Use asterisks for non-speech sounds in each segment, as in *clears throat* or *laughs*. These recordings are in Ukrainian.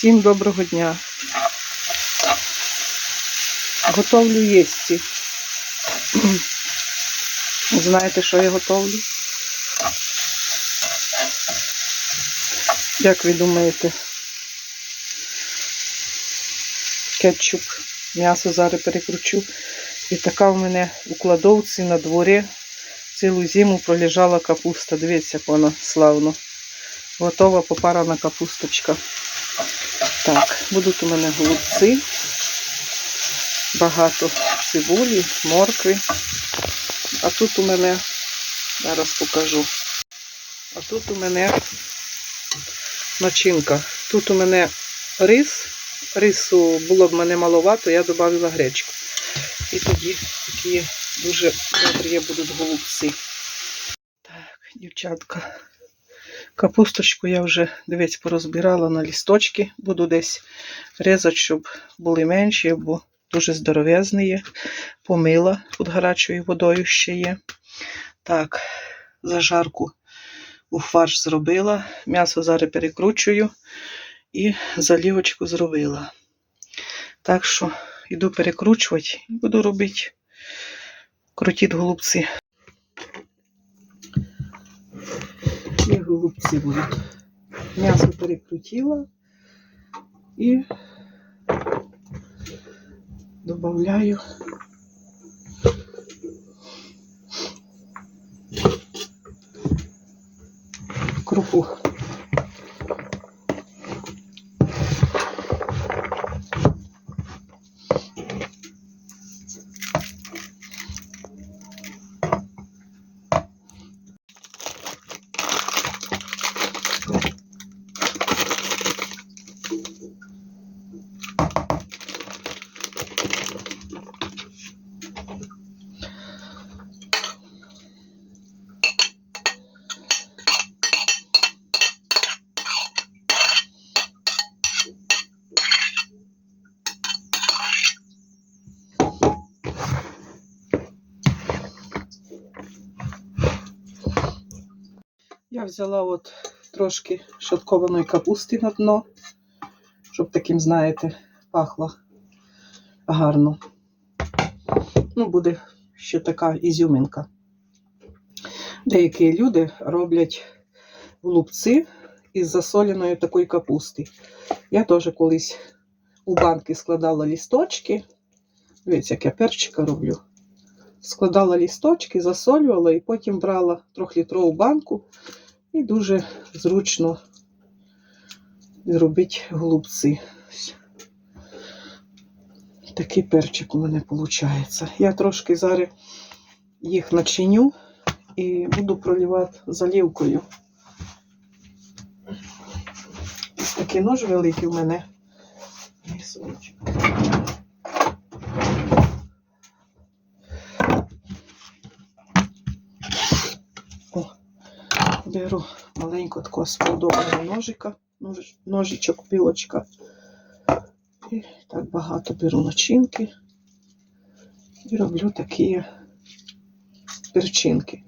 Всім доброго дня. Готовлю їсти. *clears throat* Знаєте, що я готовлю? Як ви думаєте? Кетчуп. М'ясо зараз перекручу. І така в мене у кладовці на дворі цілу зиму пролежала капуста. Дивіться, як вона славно. Готова попарана капусточка. Так, будуть у мене голубці, багато цибулі, моркви. А тут у мене, зараз покажу. А тут у мене начинка. Тут у мене рис. Рису було б мене маловато, я додала гречку. І тоді такі дуже добрі будуть голубці. Так, дівчатка. Капусточку я вже, дивіться, порозбирала на лісточки. Буду десь різати, щоб були менші, бо дуже здоров'язні є. Помила тут гарячою водою ще є. Так, зажарку у фарш зробила. М'ясо зараз перекручую і залівочку зробила. Так що йду перекручувати і буду робити круті голубці. І голубці будуть. М'ясо перекрутила і додаю крупу. Я взяла от трошки шаткованої капусти на дно, щоб таким, знаєте, пахло гарно. Ну, буде ще така ізюминка. Деякі люди роблять голубці із засоленої такої капусти. Я теж колись у банки складала лісточки. Дивіться, як я перчика роблю. Складала лісточки, засолювала і потім брала трьохлітрову банку і дуже зручно зробити голубці. Такий перчик у мене виходить. Я трошки зараз їх начиню і буду проливати залівкою. Ось такий нож великий у мене. Ой, беру маленько такого сподобного ножика, ножичок, пілочка. І так багато беру начинки і роблю такі перчинки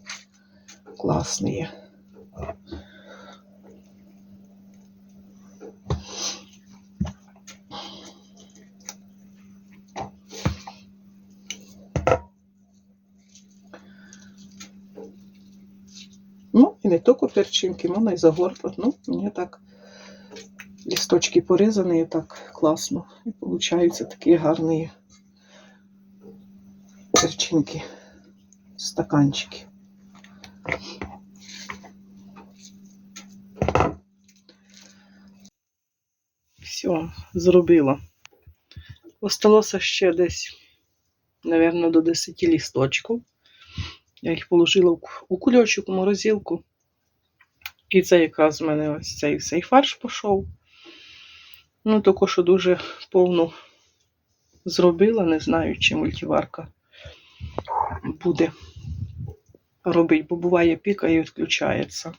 класні. Ну, і не тільки перчинки, можна і загорпати. Ну, мені так листочки порізані, і так класно. І получаються такі гарні перчинки, стаканчики. Все, зробила. Осталося ще десь, мабуть, до 10 лісточків. Я їх положила у кульочок, у морозилку. І це якраз в мене ось цей, цей фарш пішов. Ну, що дуже повну зробила, не знаю, чи мультиварка буде робити, бо буває пікає і відключається.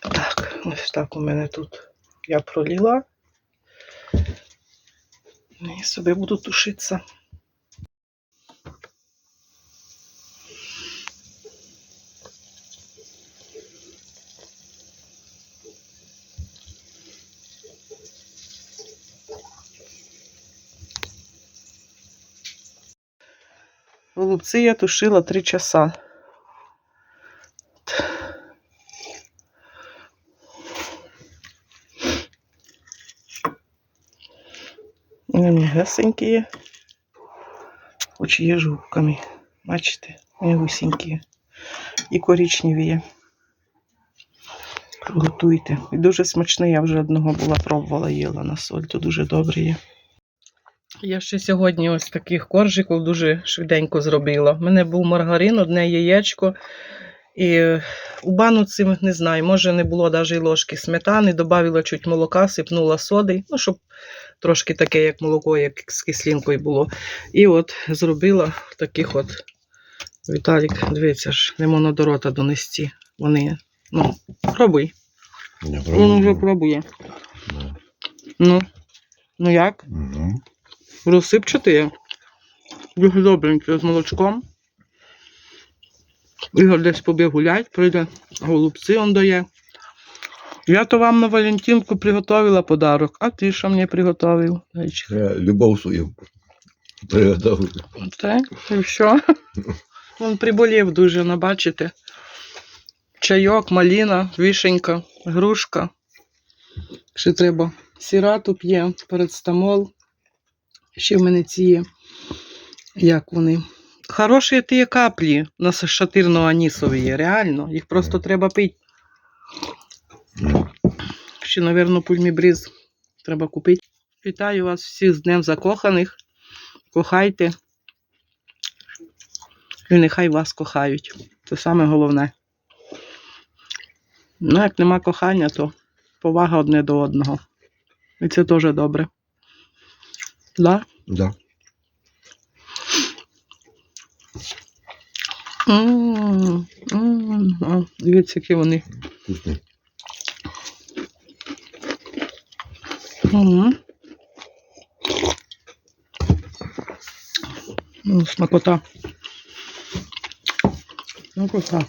Так, ось так у мене тут я проліла. І собі буду тушитися. Голубці я тушила 3 часа. Вони м'ягесенькі, хоч є жовтками. Бачите, м'ягусінькі. І коричневі є. Готуйте. І дуже смачний, я вже одного була пробувала, їла на соль, то дуже добре є. Я ще сьогодні ось таких коржиків дуже швиденько зробила. У мене був маргарин, одне яєчко. І у бану цим не знаю, може не було навіть ложки сметани, додавила чуть молока, сипнула соди, ну, щоб трошки таке, як молоко, як з кислинкою було. І от зробила таких от. Віталік, дивіться ж, не можна до рота донести. Вони. Ну, пробуй. Він вже пробує. Ну, ну як? Угу. Розсипчатий. Дуже добренько з молочком. Ігор десь побіг гулять, прийде голубці он дає. Я то вам на Валентинку приготувала подарок, а ти що мені приготував? Я любов свою приготовлю. Так, і що? *laughs* Він приболів дуже, ну, бачите. Чайок, маліна, вишенька, грушка. Ще треба сірату п'є, парацетамол. Ще в мене ці. Як вони? Хороші ті каплі на шатирно анісові реально. Їх просто треба пити. Ще, мабуть, пульмібриз треба купити. Вітаю вас всіх з Днем Закоханих. Кохайте. І нехай вас кохають. Це саме головне. Ну, як нема кохання, то повага одне до одного. І це теж добре. Да? Да. М, м, а, Дивіться, які вони. Вкусний. М. Ну, Смакота. Смакота.